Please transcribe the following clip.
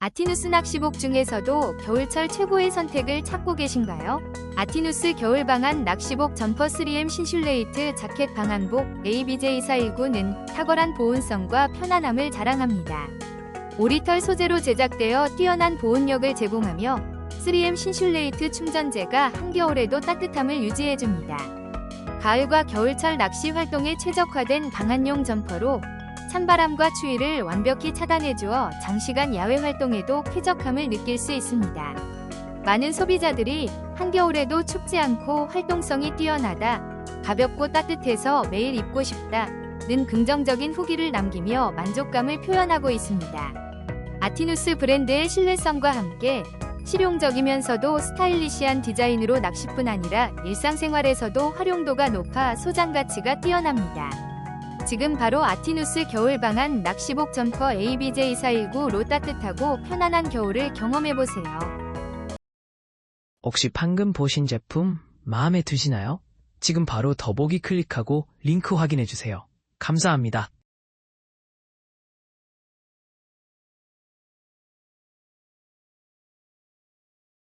아티누스 낚시복 중에서도 겨울철 최고의 선택을 찾고 계신가요? 아티누스 겨울 방한 낚시복 점퍼 3M 신슐레이트 자켓 방한복 ABJ419는 탁월한 보온성과 편안함을 자랑합니다. 오리털 소재로 제작되어 뛰어난 보온력을 제공하며 3M 신슐레이트 충전재가 한겨울에도 따뜻함을 유지해줍니다. 가을과 겨울철 낚시 활동에 최적화된 방한용 점퍼로 찬바람과 추위를 완벽히 차단해주어 장시간 야외 활동에도 쾌적함을 느낄 수 있습니다. 많은 소비자들이 한겨울에도 춥지 않고 활동성이 뛰어나다, 가볍고 따뜻해서 매일 입고 싶다 는 긍정적인 후기를 남기며 만족감을 표현하고 있습니다. 아티누스 브랜드의 신뢰성과 함께 실용적이면서도 스타일리시한 디자인으로 낚시뿐 아니라 일상생활에서도 활용도가 높아 소장 가치가 뛰어납니다. 지금 바로 아티누스 겨울방한 낚시복 점퍼 ABJ419로 따뜻하고 편안한 겨울을 경험해보세요. 혹시 방금 보신 제품 마음에 드시나요? 지금 바로 더보기 클릭하고 링크 확인해주세요. 감사합니다.